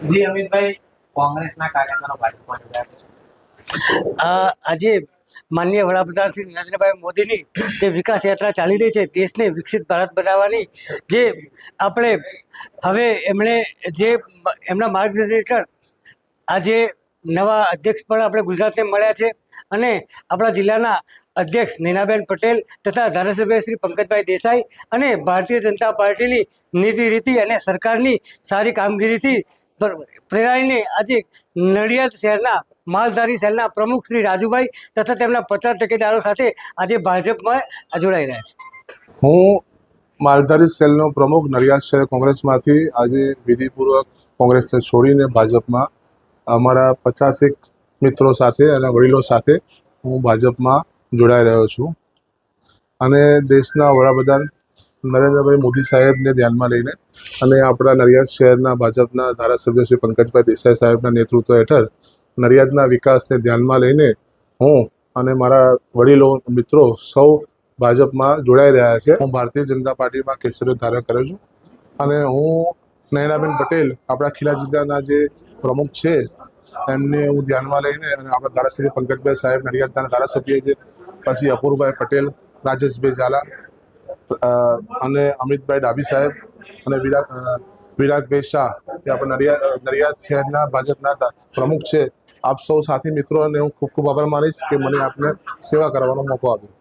જી, અમિતભાઈ, કોંગ્રેસના કાર્યકરો ભાજપમાં જોડાયા છે. આજે માનનીય વડાપ્રધાન શ્રી નરેન્દ્રભાઈ મોદીની જે વિકાસ યાત્રા ચાલી રહી છે, દેશને વિકસિત ભારત બનાવવાની જે આપણે હવે એમણે જે એમના માર્ગદર્શન હેઠળ આજે નવા અધ્યક્ષ પણ આપણે ગુજરાતને મળ્યા છે અને આપણા જિલ્લાના અધ્યક્ષ નીનાબેન પટેલ તથા ધારાસભ્ય શ્રી પંકજભાઈ દેસાઈ અને ભારતીય જનતા પાર્ટીની નીતિ રીતિ અને સરકારની સારી કામગીરીથી પ્ર- પ્રેરાઈને આજે નડિયાદ શહેરના માલધારી સેલના પ્રમુખ શ્રી રાજુભાઈ તથા તેમના પચાસ ટેકેદારો સાથે આજે ભાજપમાં જોડાઈ રહ્યા છે. હું માલધારી સેલનો પ્રમુખ નડિયાદ શહેર કોંગ્રેસમાંથી આજે વિધિપૂર્વક કોંગ્રેસને છોડીને ભાજપમાં અમારા પચાસેક મિત્રો સાથે અને વડીલો સાથે હું ભાજપમાં જોડાઈ રહ્યો છું. અને દેશના વડાપ્રધાન નરેન્દ્રભાઈ મોદી સાહેબને ધ્યાનમાં લઈને અને આપણા નડિયાદ શહેરના ભાજપના ધારાસભ્ય શ્રી પંકજભાઈ દેસાઈ સાહેબના નેતૃત્વ હેઠળ નડિયાદના વિકાસને ધ્યાનમાં લઈને હું અને મારા વડીલો, મિત્રો સૌ ભાજપમાં જોડાઈ રહ્યા છે. હું ભારતીય જનતા પાર્ટીમાં કેસરીઓ ધારણ કર્યો છું. અને હું નયનાબેન પટેલ, આપણા ખીલા જિલ્લાના જે પ્રમુખ છે, એમને હું ધ્યાનમાં લઈને અને આપણા ધારાસભ્ય પંકજભાઈ સાહેબ, નડિયાદના ધારાસભ્ય છે પછી અપૂરભાઈ પટેલ, રાજેશભાઈ ઝાલા અને અમિતભાઈ ડાભી સાહેબ અને વિરાટ વિરાટભાઈ શાહ, એ આપણે નડિયાદ નડિયાદ શહેરના ભાજપના પ્રમુખ છે. આપ સૌ સાથી મિત્રો અને હું ખૂબ ખૂબ આભાર માનીશ કે મને આપને સેવા કરવાનો મોકો આપ્યો.